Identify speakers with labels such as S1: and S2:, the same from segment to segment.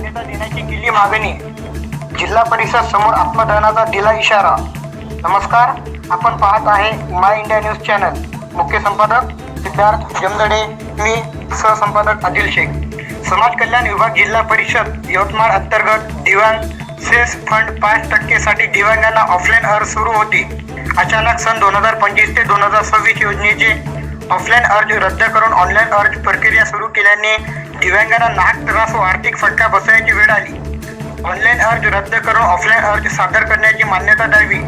S1: शेतकऱ्यांची मागणी. जिल्हा परिषद समोर आत्मदहनाचा दिला इशारा. नमस्कार आपण पाहत आहे माय इंडिया न्यूज चॅनल मुख्य संपादक सिद्धार्थ जमदडे मी सहसंपादक आदिल शेख. समाज कल्याण विभाग जिल्हा परिषद यवतमाळ अंतर्गत दिव्यांग सेस फंड पाच टक्केसाठी दिव्यांगांना ऑफलाईन अर्ज सुरू होती. अचानक सन दोन हजार पंचवीस ते दोन हजार सव्वीस योजनेचे ऑफलाईन अर्ज रद्द करून ऑनलाईन अर्ज प्रक्रिया सुरू केल्याने दिव्यांगांना नाक त्रास व आर्थिक फटका बसण्याची वेळ आली. ऑनलाईन अर्ज रद्द करून ऑफलाईन अर्ज सादर करण्याची मान्यता द्यावी.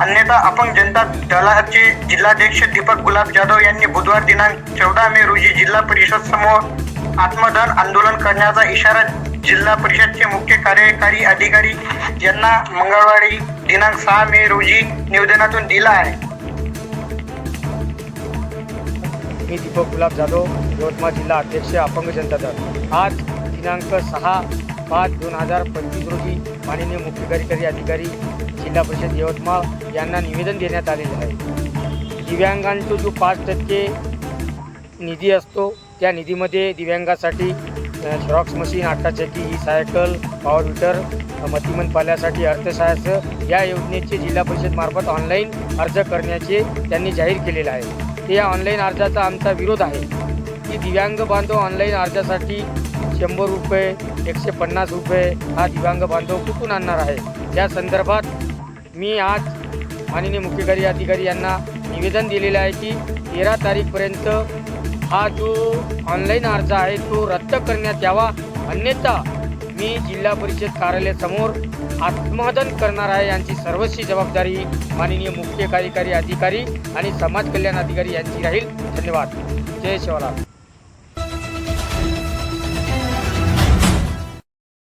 S1: अन्यथा अपंग जनता दलाचे जिल्हाध्यक्ष दीपक गुलाब जाधव यांनी बुधवार दिनांक चौदा मे रोजी जिल्हा परिषद समोर आत्मदान आंदोलन करण्याचा इशारा जिल्हा परिषदचे मुख्य कार्यकारी अधिकारी यांना मंगळवारी दिनांक सहा मे रोजी निवेदनातून दिला आहे.
S2: मी दीपक गुलाब जाधव यवतमाळ जिल्हा अध्यक्ष अपंग जनता दल. आज दिनांक सहा पाच दोन हजार पंचवीस रोजी माननीय मुख्य कार्यकारी अधिकारी जिल्हा परिषद यवतमाळ यांना निवेदन देण्यात आलेलं आहे. दिव्यांगांचा जो पाच टक्के निधी असतो त्या निधीमध्ये दिव्यांगासाठी झेरॉक्स मशीन आट्टाचक्की ही सायकल पॉवर विटर मतिमन पाल्यासाठी अर्थसहाय्य या योजनेचे जिल्हा परिषदमार्फत ऑनलाईन अर्ज करण्याचे त्यांनी जाहीर केलेलं आहे. ते या ऑनलाईन अर्जाचा आमचा विरोध आहे. की दिव्यांग बांधव ऑनलाईन अर्जासाठी शंभर रुपये एकशे पन्नास रुपये हा दिव्यांग बांधव कुठून आणणार आहे? या संदर्भात मी आज माननीय मुख्य कार्य अधिकारी यांना निवेदन दिलेलं आहे की तेरा तारीखपर्यंत हा जो ऑनलाईन अर्ज आहे तो रद्द करण्यात यावा. अन्यथा मी जिल्हा परिषद कार्यालयासमोर आत्मदन करणार आहे यांची सर्वस्वी जबाबदारी माननीय मुख्य कार्यकारी अधिकारी आणि समाज कल्याण अधिकारी यांची राहील. धन्यवाद. जय शिवराम.